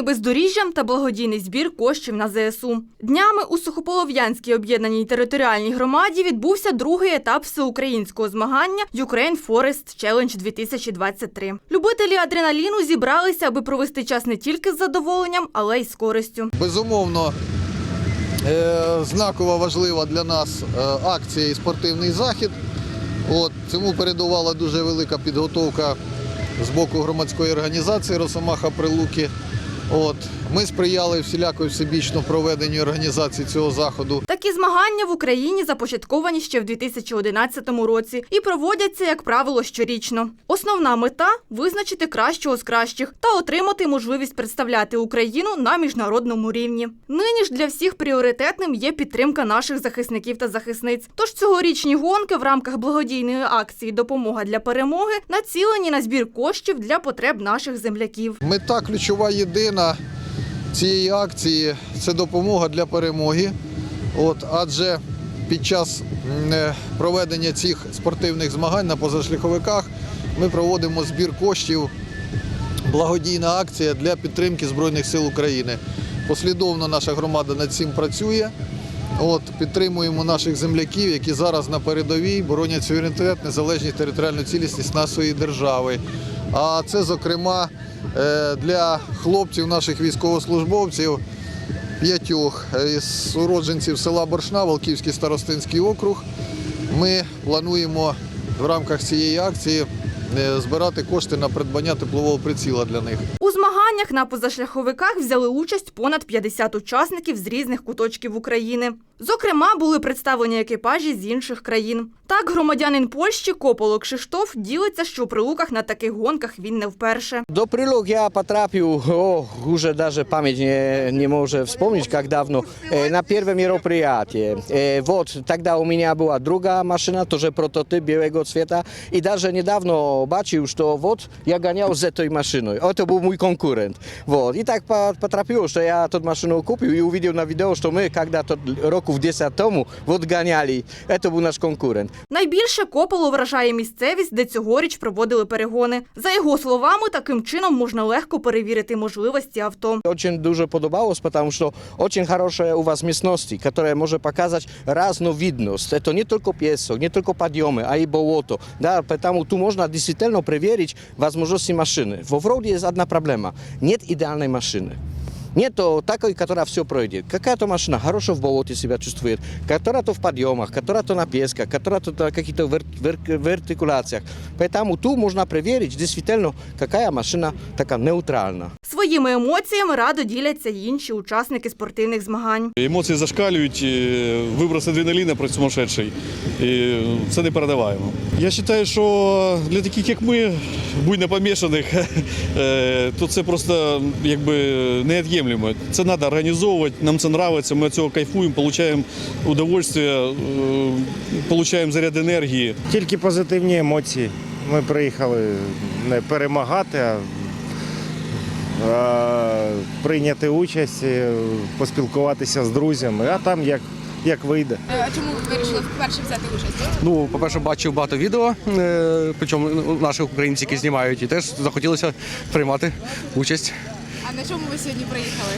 охорони бездоріжжя та благодійний збір коштів на ЗСУ. Днями у Сухополов'янській об'єднаній територіальній громаді відбувся другий етап всеукраїнського змагання Ukraine Forest Challenge 2023. Любителі адреналіну зібралися, аби провести час не тільки з задоволенням, але й з користю. Безумовно, е, знакова важлива для нас е, акція і спортивний захід. От, цьому передувала дуже велика підготовка з боку громадської організації Росомаха Прилуки. От, ми сприяли всіляко всебічно проведенню організації цього заходу. Такі змагання в Україні започатковані ще в 2011 році і проводяться, як правило, щорічно. Основна мета визначити кращого з кращих та отримати можливість представляти Україну на міжнародному рівні. Нині ж для всіх пріоритетним є підтримка наших захисників та захисниць. Тож цьогорічні гонки в рамках благодійної акції Допомога для перемоги націлені на збір коштів для потреб наших земляків. Мета ключова єдина цієї акції це допомога для перемоги. От, адже під час е, проведення цих спортивних змагань на позашляховиках ми проводимо збір коштів, благодійна акція для підтримки Збройних сил України. Послідовно наша громада над цим працює. От, підтримуємо наших земляків, які зараз на передовій боронять суверенітет, незалежність територіальну цілісність нашої держави. А це, зокрема, е, для хлопців, наших військовослужбовців, п'ятьох із уродженців села Боршна, Волківський старостинський округ. Ми плануємо в рамках цієї акції збирати кошти на придбання теплового приціла для них. У змаганнях на позашляховиках взяли участь понад 50 учасників з різних куточків України. Зокрема, були представлені екіпажі з інших країн. Так, громадянин Польщі Кополо Кшиштоф ділиться, що у прилуках на таких гонках він не вперше. Do Pryluk ja potrafił, o, уже даже память не, не может вспомнить, как давно, э, на первом мероприятии. Э, вот, тогда у меня была другая машина, тоже прототип белого цвета, и даже недавно бачил, что вот я гонял с этой машиной. Это был мой конкурент. Вот, и так по- потрапило, что я эту машину купил и увидел на видео, что мы когда-то року в 10 тому вот гоняли. Это был наш конкурент. Найбільше Кополо вражає місцевість, де цьогоріч проводили перегони. За його словами, таким чином можна легко перевірити можливості авто. Очень дуже подобалось, потому что очень хорошая у вас местности, которая может показать разновидность. Это не только песок, не только подъемы, а и болото. Да, поэтому тут можно действительно проверить возможности машины. В Овроде есть одна проблема. Нет идеальной машины. Нет такой, которая все пройдет. Какая-то машина хорошо в болоте себя чувствует, которая-то в подъемах, которая-то на песках, которая-то на каких-то вер- вер- вертикуляциях. Поэтому тут можно проверить действительно, какая машина такая нейтральна. Своїми емоціями радо діляться й інші учасники спортивних змагань. Емоції зашкалюють, е, виброс адреналіна просто сумасшедший. І це не передаваємо. Я вважаю, що для таких, як ми, помішаних, е, то це просто якби неот'ємлемо. Це треба організовувати, нам це подобається, ми від цього кайфуємо, отримуємо удовольствие, е, отримуємо заряд енергії. Тільки позитивні емоції. Ми приїхали не перемагати, а, прийняти участь, е, поспілкуватися з друзями, а там як, як вийде. А чому ви вирішили вперше взяти участь? Ну, по-перше, бачив багато відео, е, причому наших українців, які знімають, і теж захотілося приймати участь. А на чому ви сьогодні приїхали?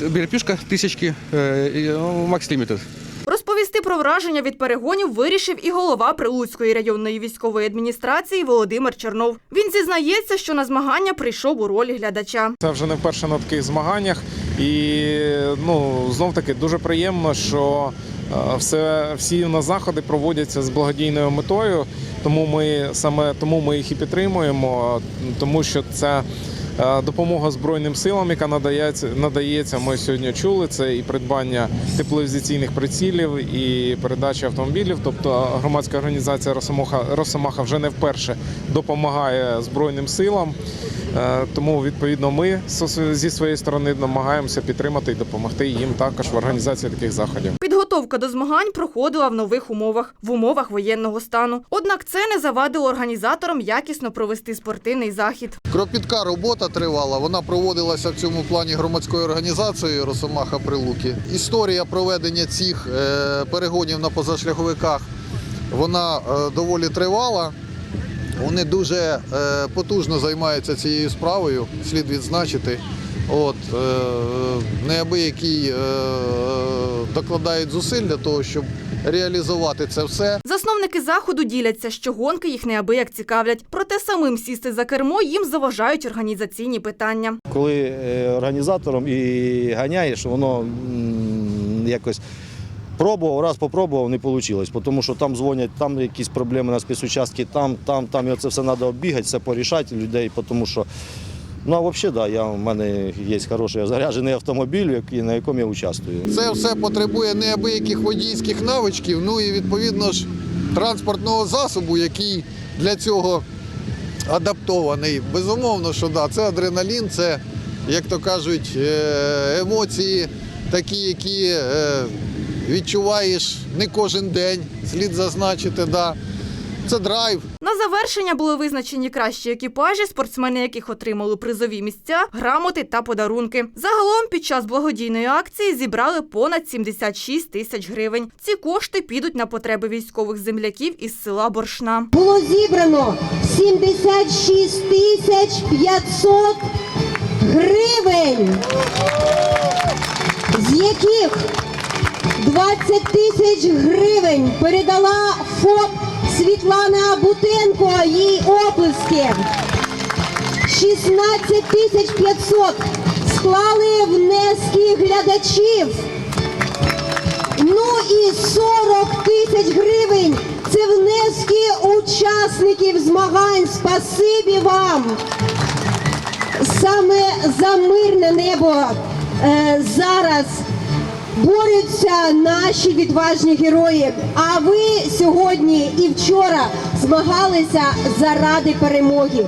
Е, Біля пішка тисячки е, ну, Max Limited. Розповісти про враження від перегонів вирішив і голова Прилуцької районної військової адміністрації Володимир Чернов. Він зізнається, що на змагання прийшов у ролі глядача. Це вже не вперше на таких змаганнях, і ну знов таки дуже приємно, що е, все всі на заходи проводяться з благодійною метою. Тому ми саме тому ми їх і підтримуємо, тому що це. Е, Допомога Збройним силам, яка надається, надається, ми сьогодні чули. Це і придбання тепловізаційних прицілів, і передача автомобілів. Тобто громадська організація Росомаха, Росомаха вже не вперше допомагає Збройним силам. Е, Тому відповідно ми зі своєї сторони намагаємося підтримати і допомогти їм також в організації таких заходів. Підготовка до змагань проходила в нових умовах, в умовах воєнного стану. Однак це не завадило організаторам якісно провести спортивний захід. Кропітка робота тривала. Вона проводилася в цьому плані громадською організацією Росомаха Прилуки. Історія проведення цих е, перегонів на позашляховиках вона е, доволі тривала. Вони дуже е, потужно займаються цією справою, слід відзначити. От, е, неабиякий е, докладають зусиль для того, щоб реалізувати це все. Засновники заходу діляться, що гонки їх неабияк цікавлять. Проте самим сісти за кермо їм заважають організаційні питання. коли е, організатором і ганяєш, воно якось пробував, раз попробував, не вийшло. Тому що там дзвонять, там якісь проблеми на спецучастки, там, там, там. І це все треба оббігати, все порішати людей, тому що. Ну, а взагалі, да, я, у мене є хороший заряджений автомобіль, на якому я участвую. Це все потребує неабияких водійських навичків, ну і відповідно ж транспортного засобу, який для цього адаптований. Безумовно, що да, це адреналін, це, як то кажуть, е, емоції такі, які е, відчуваєш не кожен день, слід зазначити. Да. Це драйв, На завершення були визначені кращі екіпажі, спортсмени яких отримали призові місця, грамоти та подарунки. Загалом під час благодійної акції зібрали понад 76 тисяч гривень. Ці кошти підуть на потреби військових земляків із села Боршна. було зібрано 76 тисяч 500 гривень, з яких 20 тисяч гривень передала ФОП Світлана Бутенко, їй оплески. 16 тисяч 500 склали внески глядачів. Ну і 40 тисяч гривень це внески учасників змагань. Спасибі вам! Саме за мирне небо е, зараз борються наші відважні герої. А ви сьогодні і вчора змагалися заради перемоги.